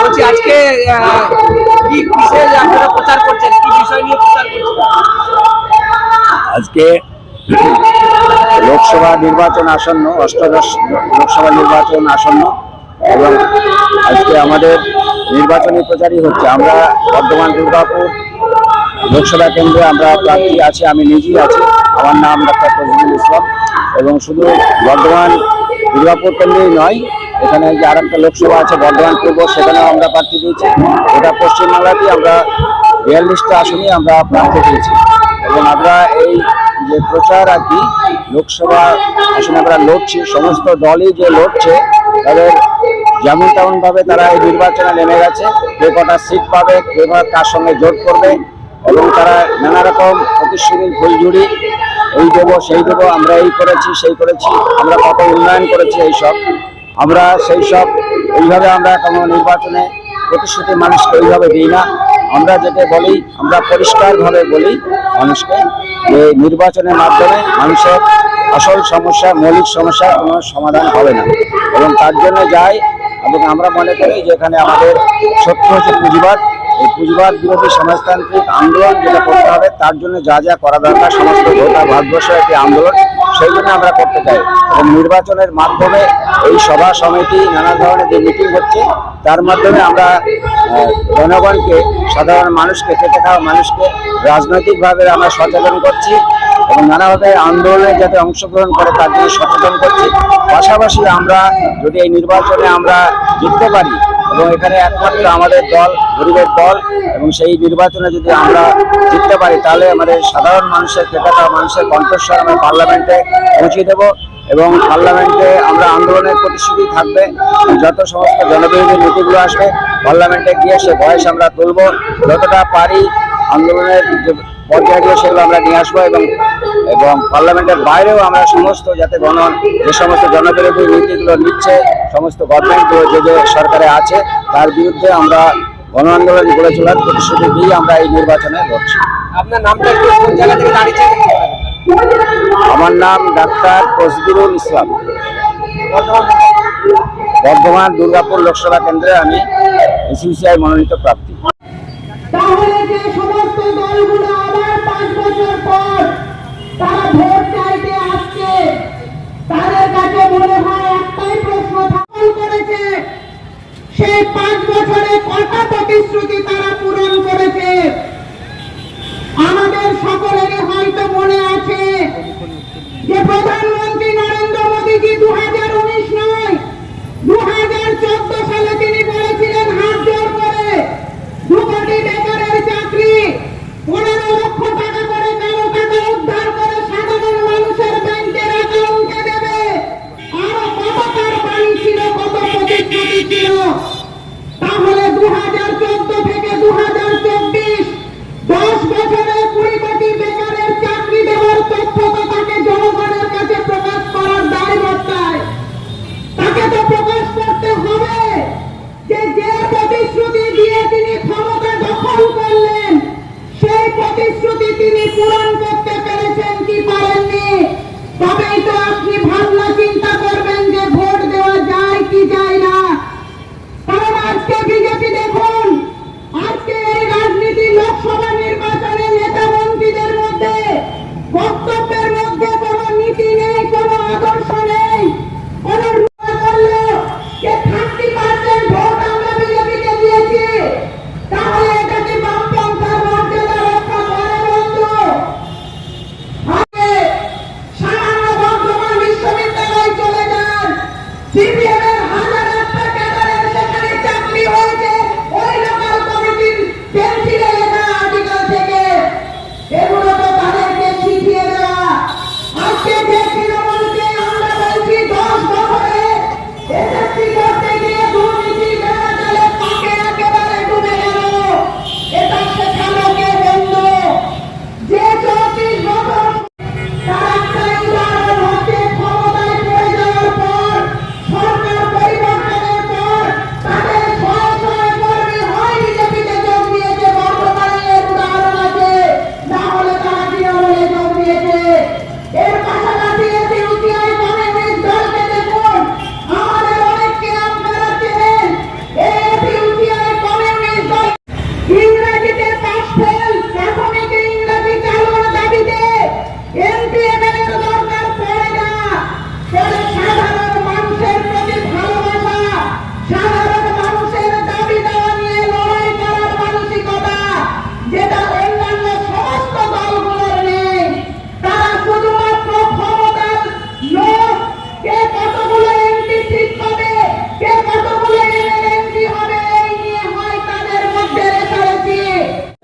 বলছি আজকে কি কিসে আপনারা প্রচার করছেন? কি বিষয় নিয়ে প্রচার করছেন? আজকে লোকসভা নির্বাচন আসন্ন, অষ্টাদশ লোকসভা নির্বাচন আসন্ন, এবং আজকে আমাদের নির্বাচনী প্রচারই হচ্ছে। আমরা বর্ধমান দুর্গাপুর লোকসভা কেন্দ্রে আমরা প্রার্থী আছি, আমি নিজেই আছি। আমার নাম ডক্টর তজমুল ইসলাম, এবং শুধু বর্ধমান দুর্গাপুর কেন্দ্রেই নয় এখানে যে আর একটা লোকসভা আছে, বর্ধমান পূর্ব, সেখানেও আমরা প্রার্থী দিয়েছি গোটা পশ্চিমবাংলাতেই আমরা বিয়াল্লিশটা আসনেই আমরা প্রার্থী দিয়েছি এবং আমরা এই যে প্রচার আর কি, লোকসভা আসনে আমরা লড়ছি, সমস্ত দলই যে লড়ছে, তাদের যেমন তেমনভাবে তারা এই নির্বাচনে নেমে গেছে, কে কটা সিট পাবে, কে কার সঙ্গে জোট করবে, এবং তারা নানা রকম প্রতিশ্রুতির ফুলঝুড়ি এই দেবো, সেই দেবো, আমরা এই করেছি, সেই করেছি, আমরা কত উন্নয়ন করেছি এই সব আমরা সেই সব এইভাবে আমরা কোনো নির্বাচনে প্রতিশ্রুতি মানুষকে ওইভাবে দিই না। আমরা যেটা বলি, আমরা পরিষ্কারভাবে বলি মানুষকে যে নির্বাচনের মাধ্যমে মানুষের আসল সমস্যা, মৌলিক সমস্যার কোনো সমাধান হবে না। এবং তার জন্য যাই, এবং আমরা মনে করি যে এখানে আমাদের সত্য হচ্ছে পুঁজিবাদ। এই পুঁজিবাদ বিরোধী সমাজতান্ত্রিক আন্দোলন যেটা করতে হবে, তার জন্য যা যা করা দরকার, সমস্ত গোটা ভারতবর্ষের একটি আন্দোলন। সেই জন্য আমরা করতে চাই। এবং নির্বাচনের মাধ্যমে এই সভা সমিতি নানা ধরনের যে মিটিং হচ্ছে, তার মাধ্যমে আমরা জনগণকে, সাধারণ মানুষকে খেতে খাওয়া মানুষকে রাজনৈতিকভাবে আমরা সচেতন করছি এবং নানাভাবে আন্দোলনে যাতে অংশগ্রহণ করে তার জন্য সচেতন করছি। পাশাপাশি আমরা যদি এই নির্বাচনে আমরা জিততে পারি এবং এখানে একমাত্র আমাদের দল, গরিবের দল, এবং সেই নির্বাচনে যদি আমরা জিততে পারি, তাহলে আমাদের সাধারণ মানুষের খাওয়া মানুষের কণ্ঠস্বর আমরা পার্লামেন্টে পৌঁছে দেবো এবং পার্লামেন্টে আমরা আন্দোলনের প্রতিশ্রুতি থাকবে। যত সমস্ত জনবিরোধী নীতিগুলো আসবে, পার্লামেন্টে গিয়ে সে বয়স আমরা তুলব। যতটা পারি আন্দোলনের যে পর্যায়গুলো, সেগুলো আমরা নিয়ে আসব এবং এবং পার্লামেন্টের বাইরেও আমরা সমস্ত যাতে গণ যে সমস্ত জনবিরোধী নীতিগুলো নিচ্ছে সমস্ত গভর্নমেন্টগুলো যে যে সরকারে আছে তার বিরুদ্ধে আমরা গণ আন্দোলন গড়ে তোলার প্রতিশ্রুতি দিয়ে আমরা এই নির্বাচনে লড়ছি। আপনার নামটা একটু কোন জায়গা থেকে দাঁড়িয়েছেন আমার নাম ডাক্তার তসবিরুল ইসলাম। বর্ধমান। দুর্গাপুর লোকসভা কেন্দ্রে আমি সিসিআই মনোনীত প্রার্থী। তাহলে যে সমস্ত দলগুলো আবার পাঁচ বছর পর তারা ভোট চাইতে আসছে। তাদের কাছে মনে হয় একটাই প্রশ্ন করেছে, সেই পাঁচ বছরে কটা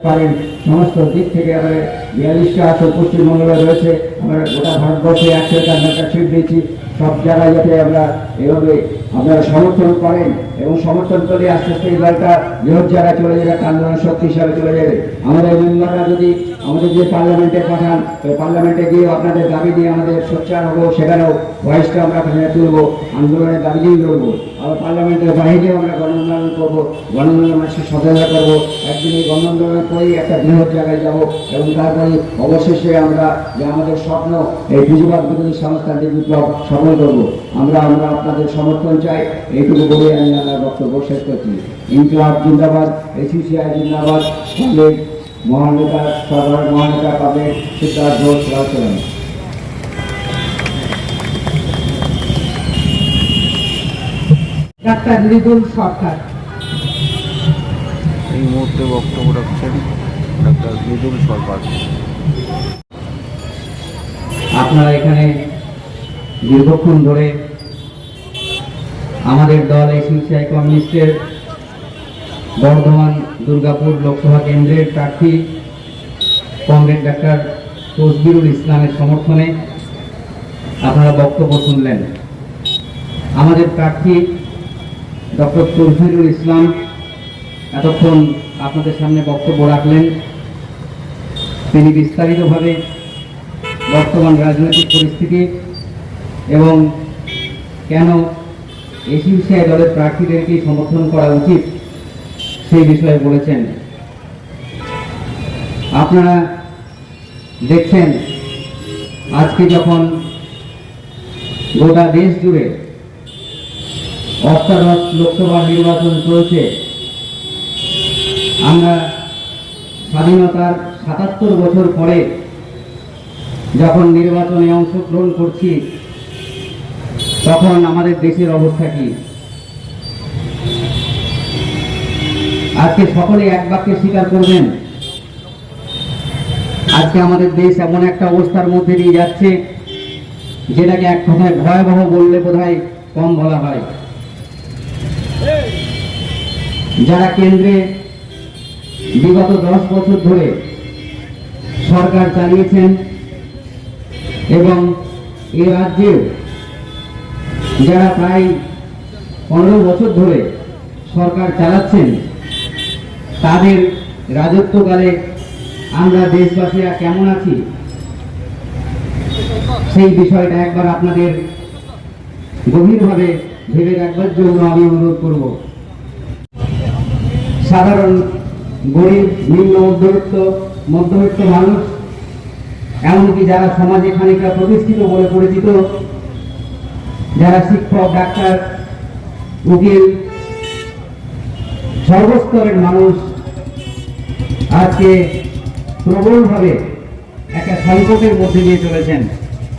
欢迎 সমস্ত দিক থেকে আমাদের বিয়াল্লিশটা আসন পশ্চিমবঙ্গে রয়েছে। আমরা গোটা ভারতবর্ষে একসাথে আমরা সিট দিয়েছি। সব জায়গায় যাতে আমরা এভাবে আপনারা সমর্থন করেন এবং সমর্থন করলে আস্তে আস্তে এই দলটা বৃহৎ জায়গায় চলে যাবে আন্দোলন শক্তি হিসাবে চলে যাবে। আমাদের মেম্বাররা যদি আমাদের যে পার্লামেন্টে পাঠান পার্লামেন্টে গিয়ে আপনাদের দাবি দিয়ে আমাদের সোচ্চার হব, সেখানেও ভয়েসটা আমরা সেখানে তুলবো, আন্দোলনের দাবি দিয়েই লড়বো আবার পার্লামেন্টের বাইরেও আমরা গণ আন্দোলন করব গণ আন্দোলন মানুষের সচেতনতা করব। একদিন এই গণ আন্দোলন করেই একটা বৃহৎ জায়গায় যাব এবং তারপরে অবশেষে আমরা যে আমাদের স্বপ্ন এই পুঁজিবাদ বিরোধী সমাজতান্ত্রিক বিপ্লব সফল করব। আমরা আমরা আপনাদের সমর্থন চাই এইটুকু বলে আমি আমার বক্তব্য শেষ করছি। ইনকলাব জিন্দাবাদ এসিসিআই জিন্দাবাদ কংগ্রেস মহানেতা সরকার মহানেতা পাবে সিদ্ধার্থ ঘোষ রাজচরণ ডাক্তার মৃদুল সরকার। এই মুহূর্তে বক্তব্য রাখছেন ডাক্তার মৃদুল সরকার। আপনারা এখানে দীর্ঘক্ষণ ধরে আমাদের দল এসিসিআই কমিউনিস্টের বর্ধমান দুর্গাপুর লোকসভা কেন্দ্রের প্রার্থী কংগ্রেস ডাক্তার তসবিরুল ইসলামের সমর্থনে আপনারা বক্তব্য শুনলেন। আমাদের প্রার্থী ডক্টর তসবিরুল ইসলাম এতক্ষণ আপনাদের সামনে বক্তব্য রাখলেন। তিনি বিস্তারিতভাবে বর্তমান রাজনৈতিক পরিস্থিতি এবং কেন এসিউসিআই দলের প্রার্থীদেরকে সমর্থন করা উচিত সেই বিষয়ে বলেছেন। আপনারা দেখছেন, আজকে যখন গোটা দেশ জুড়ে অষ্টাদশ লোকসভা নির্বাচন চলছে আমরা স্বাধীনতার সাতাত্তর বছর পরে যখন নির্বাচনে অংশগ্রহণ করছি, তখন আমাদের দেশের অবস্থা কি? আজকে সকলে এক বাক্যে স্বীকার করবেন, আজকে আমাদের দেশ এমন একটা অবস্থার মধ্যে দিয়ে যাচ্ছে, যেটাকে এক কথায় ভয়াবহ বললে বোধহয় কম বলা হয়। যারা কেন্দ্রে বিগত দশ বছর ধরে সরকার চালিয়েছেন এবং এ রাজ্যে যারা প্রায় পনেরো বছর ধরে সরকার চালাচ্ছেন, তাদের রাজত্বকালে আমরা দেশবাসীরা কেমন আছি সেই বিষয়টা একবার আপনাদের গভীরভাবে ভেবে রাখবার জন্য আমি অনুরোধ করব। সাধারণ গরিব, নিম্ন মধ্যবিত্ত মধ্যবিত্ত মানুষ, এমনকি যারা সমাজে খানিকটা প্রতিষ্ঠিত বলে পরিচিত, যারা শিক্ষক, ডাক্তার, উকিল, সর্বস্তরের মানুষ আজকে প্রবলভাবে একটা সংকটের মধ্যে দিয়ে চলেছেন।